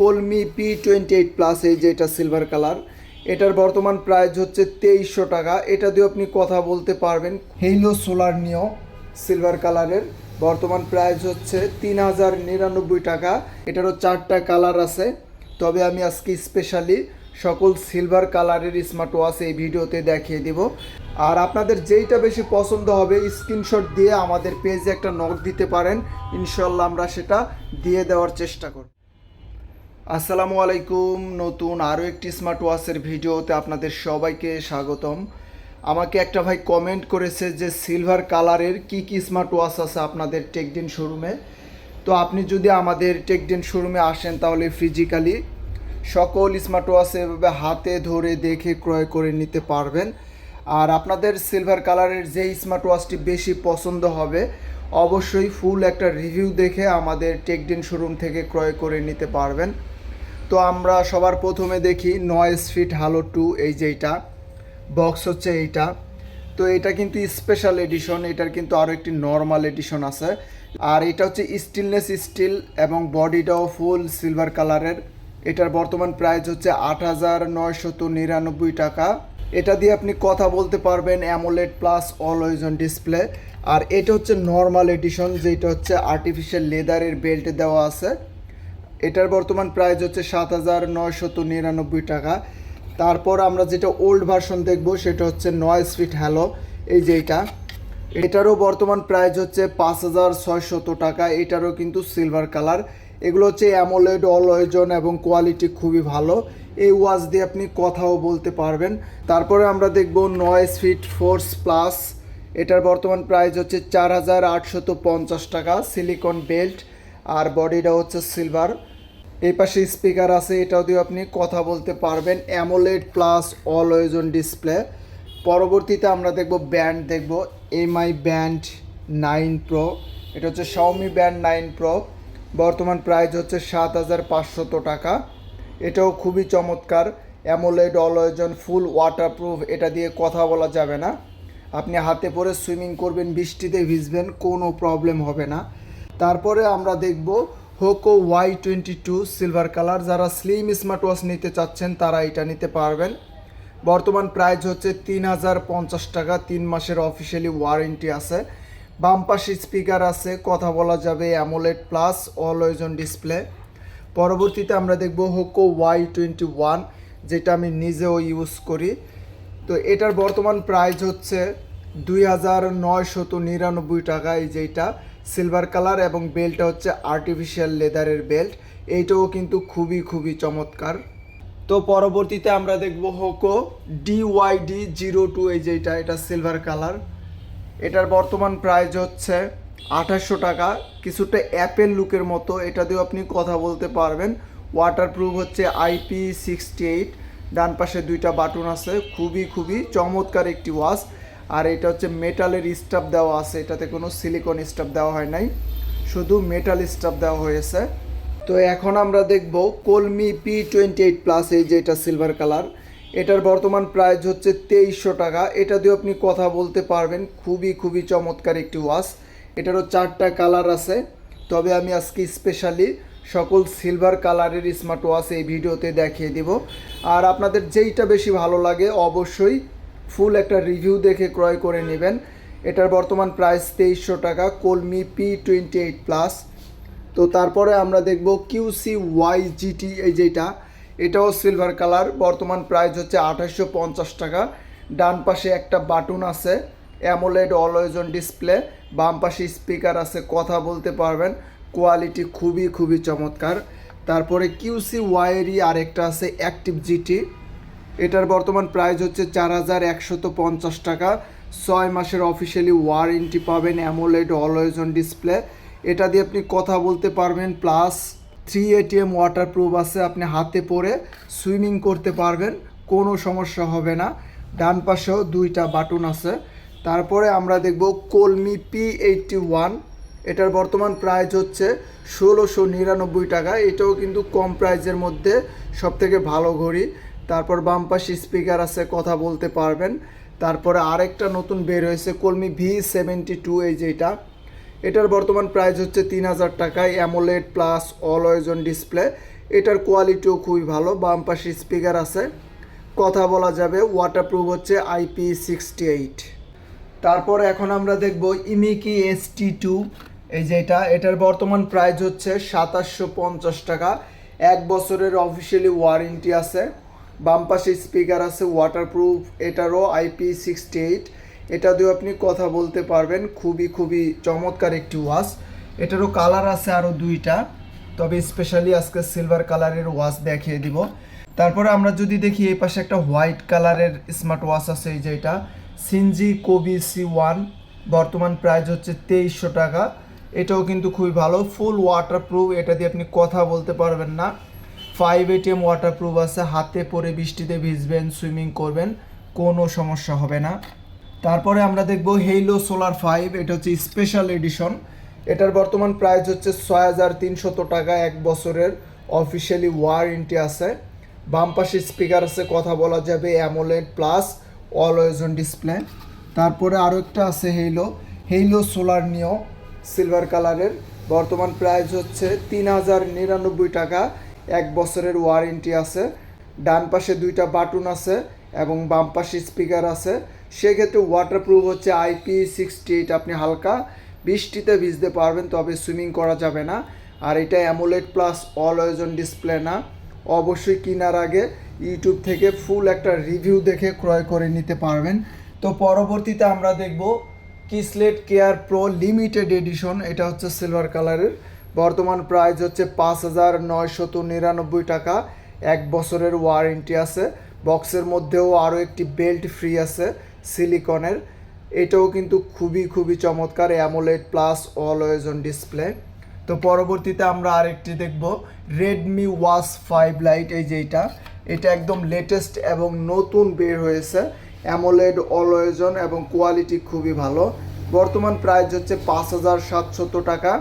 কলমি P twenty eight plus এই যে এটা সিলভার কালার এটার বর্তমান প্রাইস হচ্ছে তেইশশো টাকা। এটা দিয়ে আপনি কথা বলতে পারবেন। হেইলো সোলার নিও সিলভার কালারের বর্তমান প্রাইস হচ্ছে তিন হাজার নিরানব্বই টাকা। এটারও চারটা কালার আছে। তবে আমি আজকে স্পেশালি সকল সিলভার কালারের স্মার্ট ওয়াচ এই ভিডিওতে দেখিয়ে দিব। আর আপনাদের যেইটা বেশি পছন্দ হবে স্ক্রিনশট দিয়ে আমাদের পেজে একটা নক দিতে পারেন। ইনশাল্লাহ আমরা সেটা দিয়ে দেওয়ার চেষ্টা করব। আসসালামু আলাইকুম। নতুন আরও একটি স্মার্ট ওয়াচের ভিডিওতে আপনাদের সবাইকে স্বাগতম। আমাকে একটা ভাই কমেন্ট করেছে যে সিলভার কালারের কি কি স্মার্ট ওয়াচ আছে আপনাদের টেকডিন শোরুমে তো আপনি যদি আমাদের টেকডিন শোরুমে আসেন তাহলে ফিজিক্যালি সকল স্মার্ট ওয়াচ এভাবে হাতে ধরে দেখে ক্রয় করে নিতে পারবেন। আর আপনাদের সিলভার কালারের যেই স্মার্ট ওয়াচটি বেশি পছন্দ হবে, অবশ্যই ফুল একটা রিভিউ দেখে আমাদের টেকডিন শোরুম থেকে ক্রয় করে নিতে পারবেন। তো আমরা সবার প্রথমে দেখি নয়েস ফিট হালো টু এই যে এইটা বক্স হচ্ছে এইটা। তো এটা কিন্তু স্পেশাল এডিশন এটার কিন্তু আরও একটি নর্মাল এডিশন আছে। আর এটা হচ্ছে স্টিলনেস স্টিল এবং বডিটাও ফুল সিলভার কালারের এটার বর্তমান প্রাইস হচ্ছে আট হাজার নয়শত নিরানব্বই টাকা। এটা দিয়ে আপনি কথা বলতে পারবেন AMOLED plus always on display আর এটা হচ্ছে নর্মাল এডিশন যেটা হচ্ছে আর্টিফিশিয়াল লেদারের বেল্টে দেওয়া আছে। এটার বর্তমান প্রাইস হচ্ছে সাত হাজার নয়শত নিরানব্বই টাকা। তারপর আমরা যেটা ওল্ড ভার্সন দেখব, সেটা হচ্ছে নয় ফিট হ্যালো এই যে এটা। এটারও বর্তমান প্রাইস হচ্ছে পাঁচ হাজার ছয়শত টাকা, এটারও কিন্তু সিলভার কালার এগুলো হচ্ছে অ্যামোলেড অলওয়েজন এবং কোয়ালিটি খুবই ভালো। এই ওয়াচ দিয়ে আপনি কথাও বলতে পারবেন। তারপরে আমরা দেখব নয়েস ফিট ফোর্স প্লাস এটার বর্তমান প্রাইস হচ্ছে চার হাজার আটশত পঞ্চাশ টাকা সিলিকন বেল্ট আর বডিটা হচ্ছে সিলভার। এই পাশে স্পিকার আছে, এটাও দিয়ে আপনি কথা বলতে পারবেন। AMOLED plus always on display পরবর্তীতে আমরা দেখব ব্যান্ড দেখব এমআই ব্যান্ড নাইন প্রো এটা হচ্ছে শাওমি ব্যান্ড নাইন প্রো বর্তমান প্রাইস হচ্ছে সাত হাজার পাঁচশত টাকা। এটাও খুবই চমৎকার। AMOLED all always on full waterproof এটা দিয়ে কথা বলা যাবে না। আপনি হাতে পরে সুইমিং করবেন, বৃষ্টিতে ভিজবেন, কোনো প্রবলেম হবে না। তারপরে আমরা দেখব Hoco Y twenty two silver colour যারা স্লিম স্মার্ট ওয়াচ নিতে চাচ্ছেন, তারা এটা নিতে পারবেন। বর্তমান প্রাইস হচ্ছে তিন হাজার পঞ্চাশ টাকা, তিন মাসের অফিসিয়ালি ওয়ারেন্টি আছে। বাম স্পিকার আছে, কথা বলা যাবে AMOLED plus always on display পরবর্তীতে আমরা দেখব হোকো ওয়াই টোয়েন্টি ওয়ান যেটা আমি নিজেও ইউজ করি। তো এটার বর্তমান প্রাইস হচ্ছে দুই হাজার নয়শত নিরানব্বই টাকা, এই যেটা সিলভার কালার এবং বেল্টটা হচ্ছে আর্টিফিশিয়াল লেদারের বেল্ট এইটাও কিন্তু খুবই খুবই চমৎকার। তো পরবর্তীতে আমরা দেখব হোকো ডিওয়াইডি জিরো টু এই যেটা এটা সিলভার কালার এটার বর্তমান প্রাইস হচ্ছে আঠাশশো টাকা। কিছুটা অ্যাপেল লুকের মতো। এটা দিয়েও আপনি কথা বলতে পারবেন। ওয়াটারপ্রুফ হচ্ছে আইপি সিক্সটি এইট ডান পাশে দুইটা বাটন আছে। খুবই খুবই চমৎকার একটি ওয়াচ আর এটা হচ্ছে মেটালের স্টাফ দেওয়া আছে, এটাতে কোনো সিলিকন স্টাফ দেওয়া হয় নাই, শুধু মেটাল স্টাফ দেওয়া হয়েছে। তো এখন আমরা দেখব কলমি পি টোয়েন্টি এইট প্লাস এই যে এটা সিলভার কালার এটার বর্তমান প্রাইস হচ্ছে তেইশশো টাকা। এটা দিয়ে আপনি কথা বলতে পারবেন, খুবই খুবই চমৎকার একটি ওয়াচ এটারও চারটা কালার আছে, তবে আমি আজকে স্পেশালি সকল সিলভার কালারের স্মার্ট ওয়াচ এই ভিডিওতে দেখিয়ে দিব। আর আপনাদের যেইটা বেশি ভালো লাগে, অবশ্যই ফুল একটা রিভিউ দেখে ক্রয় করে নেবেন। এটার বর্তমান প্রাইস তেইশশো টাকা, কলমি পি টোয়েন্টি এইট প্লাস তো তারপরে আমরা দেখব কিউসি ওয়াই জিটি এই যেটা, এটাও সিলভার কালার বর্তমান প্রাইস হচ্ছে আঠাশশো পঞ্চাশ টাকা। ডান পাশে একটা বাটন আছে অ্যামোলেড অলওয়েজ অন ডিসপ্লে বাম পাশে স্পিকার আছে, কথা বলতে পারবেন। কোয়ালিটি খুবই খুবই চমৎকার। তারপরে কিউসি ওয়াইয়েরই আরেকটা আছে অ্যাক্টিভ জিটি এটার বর্তমান প্রাইস হচ্ছে চার হাজার একশত পঞ্চাশ টাকা। ছয় মাসের অফিসিয়ালি ওয়ারেন্টি পাবেন অ্যামোলেড অলওয়েজ ডিসপ্লে এটা দিয়ে আপনি কথা বলতে পারবেন প্লাস থ্রি এটিএম ওয়াটারপ্রুফ আছে, আপনি হাতে পরে সুইমিং করতে পারবেন, কোনো সমস্যা হবে না। ডান পাশেও দুইটা বাটন আছে। তারপরে আমরা দেখব কলমি পি এইটটি ওয়ান এটার বর্তমান প্রাইস হচ্ছে ষোলোশো নিরানব্বই টাকা। এটাও কিন্তু কম প্রাইজের মধ্যে সবথেকে ভালো ঘড়ি। তারপর বাম পাশে স্পিকার আছে, কথা বলতে পারবেন। তারপরে আরেকটা নতুন বের হয়েছে, কলমি ভি সেভেন্টি টু এই যেটা এটার বর্তমান প্রাইস হচ্ছে তিন হাজার টাকায় AMOLED plus always on display এটার কোয়ালিটিও খুবই ভালো, বাম পাশে স্পিকার আছে। কথা বলা যাবে ওয়াটারপ্রুফ হচ্ছে আইপি সিক্সটি এইট তারপর এখন আমরা দেখব ইমিকি এস টি টু এই যে এটা। এটার বর্তমান প্রাইস হচ্ছে সাতাশশো পঞ্চাশ টাকা। এক বছরের অফিসিয়ালি ওয়ারেন্টি আছে। বাম পাশে স্পিকার আছে ওয়াটারপ্রুফ এটারও আইপি সিক্সটি এইট এটা দিয়েও আপনি কথা বলতে পারবেন, খুবই খুবই চমৎকার একটি ওয়াচ এটারও কালার আছে আরও দুইটা, তবে স্পেশালি আজকে সিলভার কালারের ওয়াচ দেখিয়ে দিব। তারপরে আমরা যদি দেখি এই পাশে একটা হোয়াইট কালারের স্মার্ট ওয়াচ আছে, এই যে এটা। সিনজি কোবি সি ওয়ান বর্তমান প্রাইস হচ্ছে তেইশশো টাকা। এটাও কিন্তু খুবই ভালো ফুল ওয়াটারপ্রুফ এটা দিয়ে আপনি কথা বলতে পারবেন না। ফাইভ এটিএম ওয়াটারপ্রুফ আছে, হাতে পরে বৃষ্টিতে ভিজবেন সুইমিং করবেন, কোনো সমস্যা হবে না। তারপরে আমরা দেখব হেইলো সোলার ফাইভ এটা হচ্ছে স্পেশাল এডিশন এটার বর্তমান প্রাইস হচ্ছে ছয় হাজার তিনশত টাকা, এক বছরের অফিসিয়ালি ওয়ারেন্টি আছে। বাম পাশে স্পিকার আছে, কথা বলা যাবে AMOLED plus always on display তারপরে আরও একটা আছে Haylou Haylou solar neo silver কালারের বর্তমান প্রাইস হচ্ছে তিন হাজার নিরানব্বই টাকা এক বছরের ওয়ারেন্টি আছে, ডান পাশে দুইটা বাটন আছে এবং বাম পাশে স্পিকার আছে। সেক্ষেত্রে ওয়াটারপ্রুফ হচ্ছে আইপি সিক্সটি এইট আপনি হালকা বৃষ্টিতে ভিজতে পারবেন, তবে সুইমিং করা যাবে না। আর এটা AMOLED plus always on display না। অবশ্যই কেনার আগে ইউটিউব থেকে ফুল একটা রিভিউ দেখে ক্রয় করে নিতে পারবেন। তো পরবর্তীতে আমরা দেখব Kieslect care pro limited edition এটা হচ্ছে সিলভার কালারের বর্তমান প্রাইস হচ্ছে পাঁচ হাজার নয়শত নিরানব্বই টাকা। এক বছরের ওয়ারেন্টি আছে। বক্সের মধ্যেও আরও একটি বেল্ট ফ্রি আছে সিলিকনের। এটাও কিন্তু খুবই খুবই চমৎকার অ্যামোলেড প্লাস অন ডিসপ্লে। তো পরবর্তীতে আমরা আরেকটি দেখব রেডমি ওয়াস ফাইভ লাইট এই যে এটা। এটা একদম লেটেস্ট এবং নতুন বের হয়েছে। অ্যামোলেড অলওয়েজন এবং কোয়ালিটি খুবই ভালো। বর্তমান প্রাইস হচ্ছে পাঁচ হাজার সাতশত টাকা।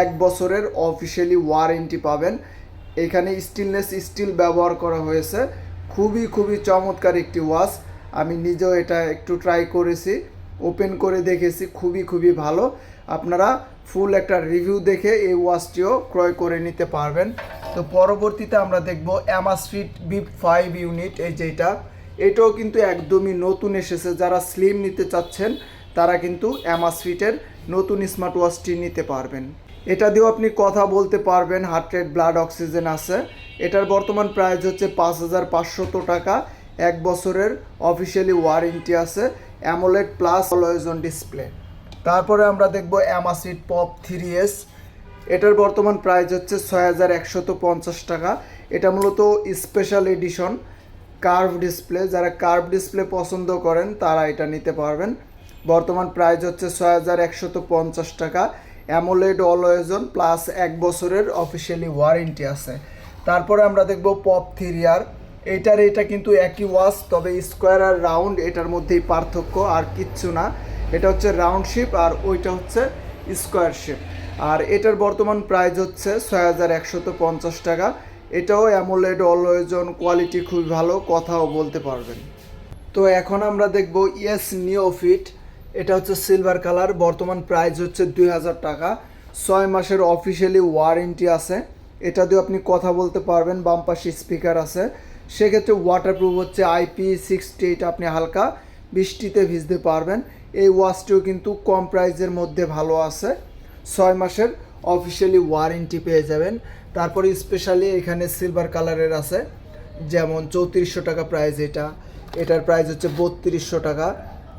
এক বছরের অফিসিয়ালি ওয়ারেন্টি পাবেন। এখানে স্টিলনেস স্টিল ব্যবহার করা হয়েছে। খুবই খুবই চমৎকার একটি ওয়াচ আমি নিজেও এটা একটু ট্রাই করেছি ওপেন করে দেখেছি, খুবই খুবই ভালো। আপনারা ফুল একটা রিভিউ দেখে এই ওয়াচটিও ক্রয় করে নিতে পারবেন। তো পরবর্তীতে আমরা দেখব অ্যামাস্ট্রিট বিপ ফাইভ ইউনিট এই যেটা এটাও কিন্তু একদমই নতুন এসেছে। যারা স্লিম নিতে চাচ্ছেন, তারা কিন্তু অ্যামাস্ট্রিটের নতুন স্মার্ট ওয়াচটি নিতে পারবেন। এটা দিয়েও আপনি কথা বলতে পারবেন হার্ট রেট ব্লাড অক্সিজেন আছে। এটার বর্তমান প্রাইস হচ্ছে পাঁচ হাজার পাঁচশত টাকা। এক বছরের অফিসিয়ালি ওয়ারেন্টি আছে AMOLED plus always on display তারপরে আমরা দেখব অ্যামাসিড পপ থ্রি এস এটার বর্তমান প্রাইস হচ্ছে ছয় হাজার একশত পঞ্চাশ টাকা। এটা মূলত স্পেশাল এডিশন কার্ভ ডিসপ্লে যারা কার্ভ ডিসপ্লে পছন্দ করেন, তারা এটা নিতে পারবেন। বর্তমান প্রাইস হচ্ছে ছয় হাজার একশত পঞ্চাশ টাকা। অ্যামোলেড অলওয়েজন প্লাস এক বছরের অফিসিয়ালি ওয়ারেন্টি আছে। তারপরে আমরা দেখব পপ থিরিয়ার এটার এটা কিন্তু একই ওয়াচ, তবে স্কোয়ার আর রাউন্ড এটার মধ্যেই পার্থক্য আর কিচ্ছু না। এটা হচ্ছে রাউন্ড শেপ আর ওইটা হচ্ছে স্কোয়ার শেপ। আর এটার বর্তমান প্রাইস হচ্ছে ছয় হাজার একশত পঞ্চাশ টাকা। এটাও অ্যামোলেড অলওয়েজন কোয়ালিটি খুবই ভালো, কথাও বলতে পারবেন। তো এখন আমরা দেখব ইয়েস নিওফিট এটা হচ্ছে সিলভার কালার বর্তমান প্রাইস হচ্ছে দুই হাজার টাকা। ছয় মাসের অফিসিয়ালি ওয়ারেন্টি আছে। এটা দিয়ে আপনি কথা বলতে পারবেন, বাম পাশে স্পিকার আছে। সেক্ষেত্রে ওয়াটারপ্রুফ হচ্ছে আইপি সিক্সটি এইট আপনি হালকা বৃষ্টিতে ভিজতে পারবেন। এই ওয়াচটিও কিন্তু কম প্রাইসের মধ্যে ভালো আছে। ছয় মাসের অফিসিয়ালি ওয়ারেন্টি পেয়ে যাবেন। তারপরে স্পেশালি এখানে সিলভার কালারের আছে। যেমন চৌত্রিশশো টাকা প্রাইস এটা। এটার প্রাইস হচ্ছে বত্রিশশো টাকা।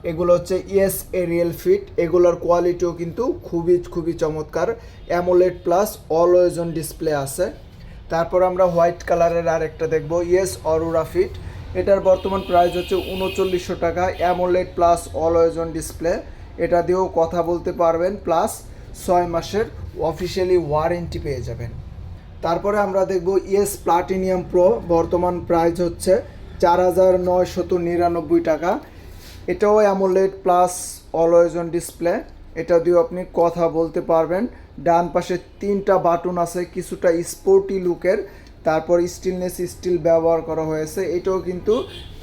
এগুলো হচ্ছে ইয়েস এরিয়াল ফিট এগুলোর কোয়ালিটিও কিন্তু খুবই খুবই চমৎকার। AMOLED plus always on display আছে। তারপর আমরা হোয়াইট কালারের আরেকটা দেখব ইয়েস অরোরা ফিট এটার বর্তমান প্রাইস হচ্ছে উনচল্লিশশো টাকা। AMOLED plus always on display এটা দিয়েও কথা বলতে পারবেন প্লাস ছয় মাসের অফিসিয়ালি ওয়ারেন্টি পেয়ে যাবেন। তারপরে আমরা দেখব ইয়েস প্লাটিনিয়াম প্রো বর্তমান প্রাইস হচ্ছে চার হাজার নয়শত নিরানব্বই টাকা। এটাও AMOLED plus always on display. এটা দিয়েও আপনি কথা বলতে পারবেন। ডান পাশে তিনটা বাটন আছে, কিছুটা স্পোর্টি লুকের তারপর স্টিলনেস স্টিল ব্যবহার করা হয়েছে। এটাও কিন্তু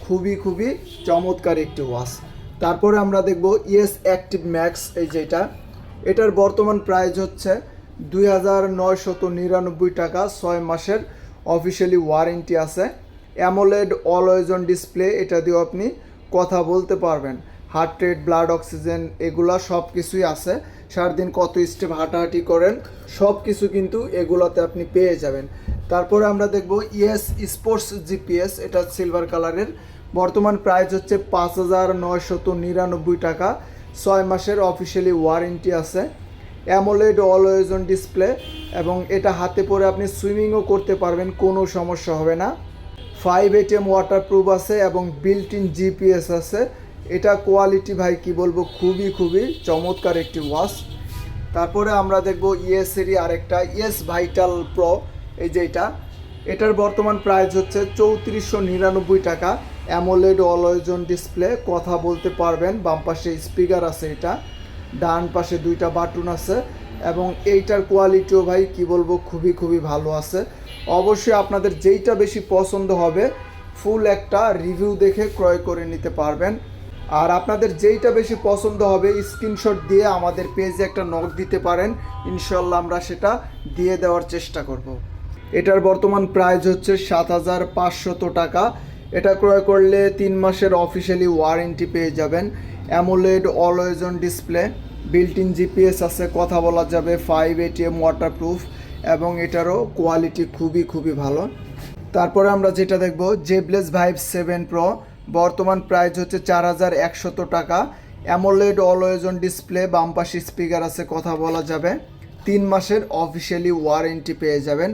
খুবই খুবই চমৎকার একটি ওয়াচ। তারপরে আমরা দেখব ইয়েস অ্যাক্টিভ ম্যাক্স, এই যেটা এটার বর্তমান প্রাইস হচ্ছে দুই হাজার নিরানব্বই টাকা। ছয় মাসের অফিসিয়ালি ওয়ারেন্টি আছে। অ্যামোলেড অলওয়েজ অন ডিসপ্লে, এটা দিয়েও আপনি কথা বলতে পারবেন। হার্ট রেট ব্লাড অক্সিজেন এগুলা সব কিছুই আছে। সারাদিন কত স্টেপ হাঁটাহাঁটি করেন, সব কিছু কিন্তু এগুলাতে আপনি পেয়ে যাবেন। তারপরে আমরা দেখব ইএস স্পোর্টস জিপিএস এটা সিলভার কালারের বর্তমান প্রাইস হচ্ছে পাঁচ হাজার নয়শত নিরানব্বই টাকা। ছয় মাসের অফিসিয়ালি ওয়ারেন্টি আছে। অ্যামোলেড অলওয়েজ অন ডিসপ্লে এবং এটা হাতে পরে আপনি সুইমিংও করতে পারবেন, কোনো সমস্যা হবে না। ফাইভ এটিএম ওয়াটারপ্রুফ আছে এবং বিল্ট ইন জিপিএস আছে। এটা কোয়ালিটি ভাই, কি বলব, খুবই খুবই চমৎকার একটি ওয়াচ তারপরে আমরা দেখব ইএসেরই আরেকটা ইএস ভাইটাল প্রো এই যে এটা। এটার বর্তমান প্রাইস হচ্ছে চৌত্রিশশো নিরানব্বই টাকা। অ্যামোলেড অলওয়েজন ডিসপ্লে কথা বলতে পারবেন, বাম পাশে স্পিকার আছে এটা। ডান পাশে দুইটা বাটন আছে। এবং এইটার কোয়ালিটিও ভাই, কি বলব, খুবই খুবই ভালো আছে। অবশ্যই আপনাদের যেইটা বেশি পছন্দ হবে, ফুল একটা রিভিউ দেখে ক্রয় করে নিতে পারবেন। আর আপনাদের যেইটা বেশি পছন্দ হবে স্ক্রিনশট দিয়ে আমাদের পেজে একটা নক দিতে পারেন। ইনশাল্লাহ আমরা সেটা দিয়ে দেওয়ার চেষ্টা করব। এটার বর্তমান প্রাইস হচ্ছে সাত হাজার পাঁচশত টাকা। এটা ক্রয় করলে তিন মাসের অফিসিয়ালি ওয়ারেন্টি পেয়ে যাবেন। AMOLED always on display built in GPS আছে, কথা বলা যাবে ফাইভ এটিএম ওয়াটারপ্রুফ এবং এটারও কোয়ালিটি খুবই খুবই ভালো। তারপরে আমরা যেটা দেখব জেবলেস ভাইভ সেভেন প্রো বর্তমান প্রাইস হচ্ছে চার হাজার একশত টাকা। অ্যামোলেড অলওয়েজ অন ডিসপ্লে বাম পাশে স্পিকার আছে, কথা বলা যাবে। তিন মাসের অফিসিয়ালি ওয়ারেন্টি পেয়ে যাবেন।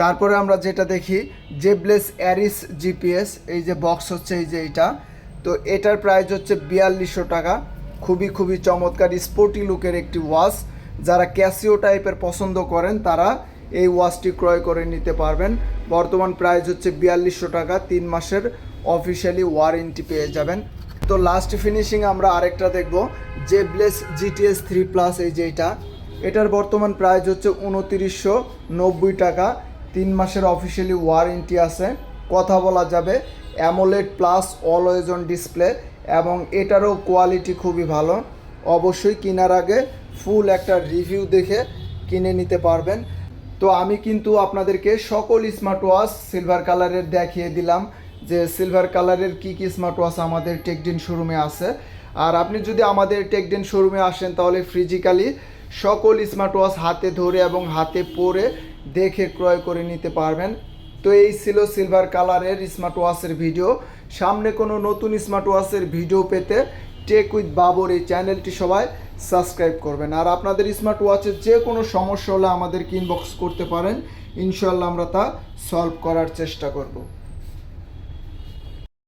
তারপরে আমরা যেটা দেখি জেবলেস অ্যারিস জিপিএস এই যে বক্স হচ্ছে, এই যে এইটা তো এটার প্রাইস হচ্ছে বিয়াল্লিশশো টাকা। খুবই খুবই চমৎকার স্পোর্টি লুকের একটি ওয়াচ যারা ক্যাসিও টাইপের পছন্দ করেন, তারা এই ওয়াচটি ক্রয় করে নিতে পারবেন। বর্তমান প্রাইস হচ্ছে বিয়াল্লিশশো টাকা, তিন মাসের অফিসিয়ালি ওয়ারেন্টি পেয়ে যাবেন। তো লাস্ট ফিনিশিং আমরা আরেকটা দেখব, জেবলেস জিটিএস থ্রি প্লাস, এই যে এটা। এটার বর্তমান প্রাইস হচ্ছে উনতিরিশশো নব্বই টাকা, তিন মাসের অফিসিয়ালি ওয়ারেন্টি আছে। কথা বলা যাবে, AMOLED plus always on display এবং এটারও কোয়ালিটি খুবই ভালো। অবশ্যই কেনার আগে ফুল একটা রিভিউ দেখে কিনে নিতে পারবেন। তো আমি কিন্তু আপনাদেরকে সকল স্মার্ট ওয়াচ সিলভার কালারের দেখিয়ে দিলাম যে সিলভার কালারের কি কি স্মার্ট ওয়াচ আমাদের টেকডিন শোরুমে আছে। আর আপনি যদি আমাদের টেকডিন শোরুমে আসেন তাহলে ফিজিক্যালি সকল স্মার্ট ওয়াচ হাতে ধরে এবং হাতে পরে দেখে ক্রয় করে নিতে পারবেন। তো এই ছিল সিলভার কালারের স্মার্ট ওয়াচের ভিডিও সামনে কোনো নতুন স্মার্ট ওয়াচের ভিডিও পেতে টেক উইথ বাবর এই চ্যানেলটি সবাই সাবস্ক্রাইব করবেন। আর আপনাদের স্মার্ট ওয়াচের যে কোনো সমস্যা হলে আমাদেরকে ইনবক্স করতে পারেন। ইনশাল্লাহ আমরা তা সলভ করার চেষ্টা করব।